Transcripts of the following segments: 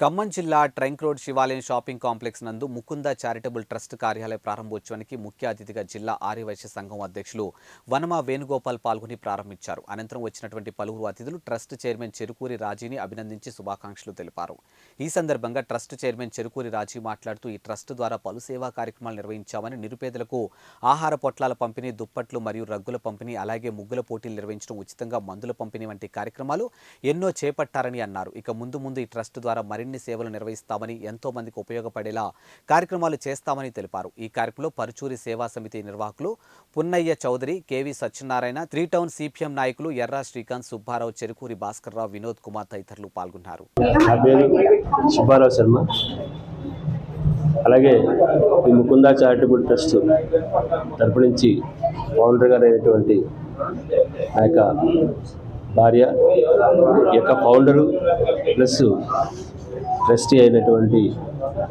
ఖమ్మం జిల్లా trunk road Sivalayam shopping complex నందు Mukunda charitable trust కార్యాలయ ప్రారంభోత్సవానికి ముఖ్య అతిథిగా జిల్లా ఆర్యవైశ్య సంఘం అధ్యక్షులు వనమ వేణుగోపాల్ పాల్గొని ప్రారంభించారు. అనంతరం వచ్చినటువంటి పలువురు అతిథులు ట్రస్ట్ చైర్మన్ చెరుకూరి రాజీని అభినందించి శుభాకాంక్షలు తెలిపారు. ఈ సందర్భంగా ట్రస్ట్ చైర్మన్ చెరుకూరి రాజీ మాట్లాడుతూ ఈ ట్రస్ట్ ద్వారా పలు సేవా కార్యక్రమాలు నిర్వహించామని నిరుపేదలకు ఆహార పొట్లాల పంపిణీ దుప్పట్లు మరియు రగ్గుల పంపిణీ అలాగే ముగ్గుల పోటీలు నిర్వహించడం ఉచితంగా మందుల పంపిణీ వంటి కార్యక్రమాలు ఎన్నో చేపట్టారని అన్నారు. ఇక ముందు ముందు ఈ ట్రస్ట్ ద్వారా మరిన్ని సేవలు నిర్వహిస్తామని ఎంతో మందికి ఉపయోగపడేలా కార్యక్రమాలు చేస్తామని తెలిపారు. ఈ కార్యక్రమంలో పరుచూరి సేవా సమితి నిర్వాహకులు Punnaiah Chowdary K V Satyanarayana three town CPM నాయకులు ఎర్రా శ్రీకాంత్ సుబ్బారావు చెరుకూరి భాస్కర్రావు వినోద్ కుమార్ తదితరులు పాల్గొన్నారు. సుబ్బారావు శర్మ. అలాగే ఈ ముకుందా చారిటబుల్ ట్రస్ట్ తరపు నుంచి ఫౌండర్ గారు అయినటువంటి ఆ యొక్క భార్య యొక్క ఫౌండరు ప్లస్ ట్రస్టీ అయినటువంటి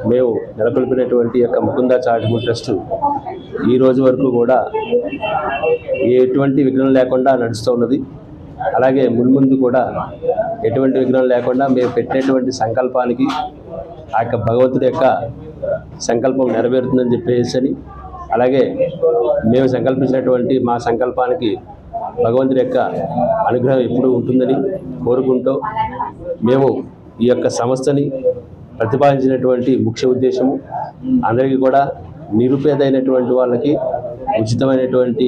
మేము నెలకొల్పినటువంటి యొక్క ముకుందా చారిటబుల్ ట్రస్ట్ ఈ రోజు వరకు కూడా ఎటువంటి విఘ్నం లేకుండా నడుస్తూ ఉన్నది. అలాగే మున్ముందు కూడా ఎటువంటి విఘ్నం లేకుండా మేము పెట్టినటువంటి సంకల్పానికి ఆ యొక్క భగవంతుడి యొక్క సంకల్పం నెరవేరుతుందని చెప్పేసి అని అలాగే మేము సంకల్పించినటువంటి మా సంకల్పానికి భగవంతుడి యొక్క అనుగ్రహం ఎప్పుడూ ఉంటుందని కోరుకుంటూ మేము ఈ యొక్క సంస్థని ప్రతిపాదించినటువంటి ముఖ్య ఉద్దేశము అందరికీ కూడా నిరుపేదైనటువంటి వాళ్ళకి ఉచితమైనటువంటి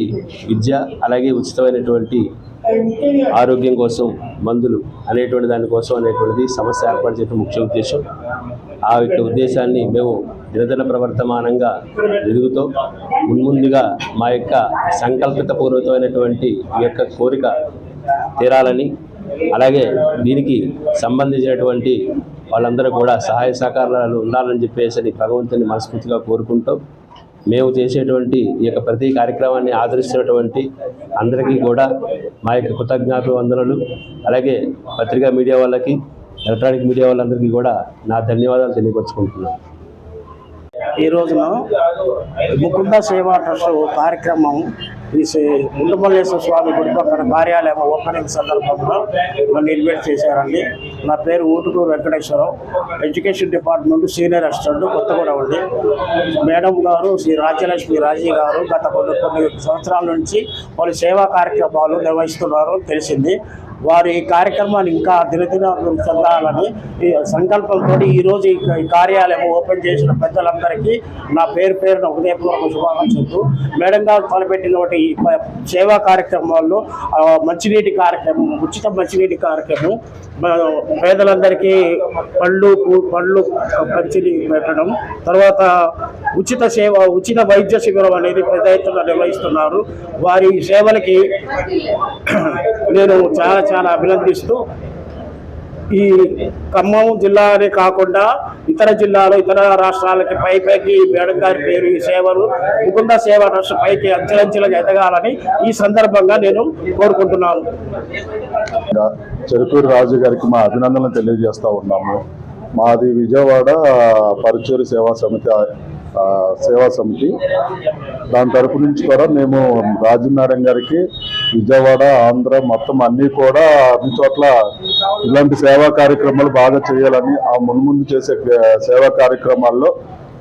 విద్య అలాగే ఉచితమైనటువంటి ఆరోగ్యం కోసం మందులు అనేటువంటి దానికోసం అనేటువంటిది సమస్య ఏర్పాటు చేయడం ముఖ్య ఉద్దేశం. ఆ యొక్క ఉద్దేశాన్ని మేము దినదిన ప్రవర్తమానంగా ఎదుగుతూ మున్ముందుగా మా యొక్క సంకల్పిత పూర్వకమైనటువంటి ఈ యొక్క కోరిక తీరాలని అలాగే దీనికి సంబంధించినటువంటి వాళ్ళందరూ కూడా సహాయ సహకారాలు ఉండాలని చెప్పేసి భగవంతుని మనస్ఫూర్తిగా కోరుకుంటూ మేము చేసేటువంటి ఈ యొక్క ప్రతి కార్యక్రమాన్ని ఆదరిస్తున్నటువంటి అందరికీ కూడా మా యొక్క కృతజ్ఞతలు వందనలు. అలాగే పత్రికా మీడియా వాళ్ళకి ఎలక్ట్రానిక్ మీడియా వాళ్ళందరికీ కూడా నా ధన్యవాదాలు తెలియపరుచుకుంటున్నాను. ఈ రోజున ముకుంద సేవా ట్రస్ట్ కార్యక్రమం ఈ శ్రీ ముండమల్లేశ్వర స్వామి గుడి పక్కన కార్యాలయం ఓపెనింగ్ సందర్భంలో నన్ను ఇన్వైట్ చేశారండి. నా పేరు Utukuru Venkateswararao. Education department senior assistant Kothaguda ఉంది మేడం గారు శ్రీ రాజ్యలక్ష్మి రాజీ గారు గత కొన్ని కొన్ని సంవత్సరాల నుంచి వాళ్ళు సేవా కార్యక్రమాలు నిర్వహిస్తున్నారు తెలిసింది. వారు ఈ కార్యక్రమాన్ని ఇంకా దినదిన చెందాలని ఈ సంకల్పంతో ఈరోజు ఈ కార్యాలయం ఓపెన్ చేసిన పెద్దలందరికీ నా పేరు పేరున ఉదయపూర్వక శుభాకాంక్షలు. మేడం గారు తలపెట్టినటువంటి ఈ సేవా కార్యక్రమాల్లో మంచినీటి కార్యక్రమం ఉచిత మంచినీటి కార్యక్రమం పేదలందరికీ పళ్ళు పళ్ళు పంచిని పెట్టడం తర్వాత ఉచిత సేవ ఉచిత వైద్య శిబిరం అనేది పెద్ద ఎత్తున నిర్వహిస్తున్నారు. వారి సేవలకి నేను చాలా చాలా అభినందిస్తూ ఈ ఖమ్మం జిల్లానే కాకుండా ఇతర జిల్లాలు ఇతర రాష్ట్రాలకి పై పైకి మేడం గారి పేరు ఈ సేవలు ముకుంద సేవ ట్రస్ట్ పైకి అంచెలంచెలుగా ఎదగాలని ఈ సందర్భంగా నేను కోరుకుంటున్నాను. చెరుకూరు రాజు గారికి మా అభినందనలు తెలియజేస్తా ఉన్నాము. మాది విజయవాడ పరుచూరు సేవా సమితి సేవా సమితి. దాని తరపు నుంచి కూడా మేము రాజు గారికి విజయవాడ ఆంధ్ర మొత్తం అన్నీ కూడా అన్ని చోట్ల ఇలాంటి సేవా కార్యక్రమాలు బాగా చేయాలని ఆ మున్ముందు చేసే సేవా కార్యక్రమాల్లో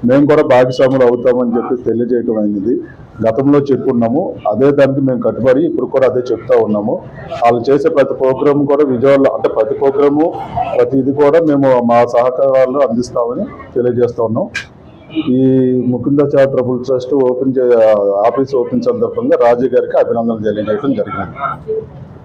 మేము కూడా భాగస్వాములు అవుతామని చెప్పి తెలియజేయటం అయింది. గతంలో చెప్పున్నాము. అదే దానికి మేము కట్టుబడి ఇప్పుడు కూడా అదే చెప్తా ఉన్నాము. వాళ్ళు చేసే ప్రతి ప్రోగ్రామ్ కూడా విజయవాడలో అంటే ప్రతి ప్రోగ్రాము ప్రతి ఇది కూడా మేము మా సహకారాలు అందిస్తామని తెలియజేస్తా ఉన్నాం. ఈ ముకుంద చారిటబుల్ ట్రస్ట్ ఓపెన్ చే ఆఫీస్ ఓపెన్ సందర్భంగా రాజు గారికి అభినందనలు తెలియజేయడం జరిగింది.